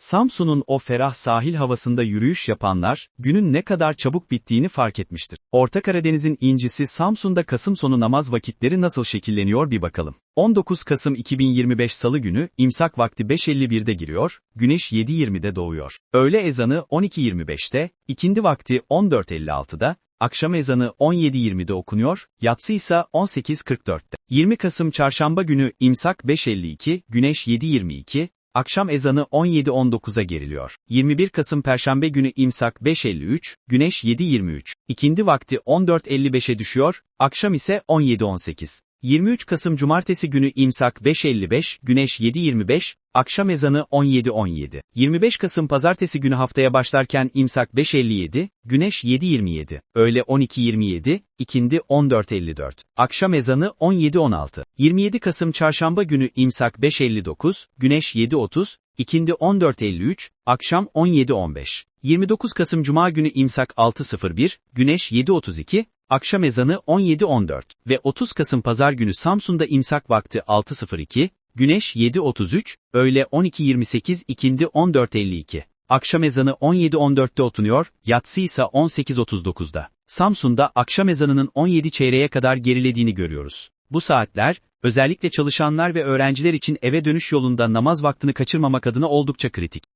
Samsun'un o ferah sahil havasında yürüyüş yapanlar, günün ne kadar çabuk bittiğini fark etmiştir. Orta Karadeniz'in incisi Samsun'da Kasım sonu namaz vakitleri nasıl şekilleniyor bir bakalım. 19 Kasım 2025 Salı günü, imsak vakti 5.51'de giriyor, güneş 7.20'de doğuyor. Öğle ezanı 12.25'te, ikindi vakti 14.56'da, akşam ezanı 17.20'de okunuyor, yatsı ise 18.44'te. 20 Kasım Çarşamba günü imsak 5.52, güneş 7.22, Akşam ezanı 17.19'a geriliyor. 21 Kasım Perşembe günü imsak 5.53, güneş 7.23. İkindi vakti 14.55'e düşüyor, akşam ise 17.18. 23 Kasım Cumartesi günü imsak 5.55, güneş 7.25, akşam ezanı 17.17. 25 Kasım Pazartesi günü haftaya başlarken imsak 5.57, güneş 7.27, öğle 12.27, ikindi 14.54, akşam ezanı 17.16. 27 Kasım Çarşamba günü imsak 5.59, güneş 7.30, ikindi 14.53, akşam 17.15. 29 Kasım Cuma günü imsak 6.01, güneş 7.32, akşam ezanı 17.14 ve 30 Kasım Pazar günü Samsun'da imsak vakti 6.02, güneş 7.33, öğle 12.28 ikindi 14.52. Akşam ezanı 17.14'te okunuyor, yatsı ise 18.39'da. Samsun'da akşam ezanının 17 çeyreğe kadar gerilediğini görüyoruz. Bu saatler, özellikle çalışanlar ve öğrenciler için eve dönüş yolunda namaz vaktini kaçırmamak adına oldukça kritik.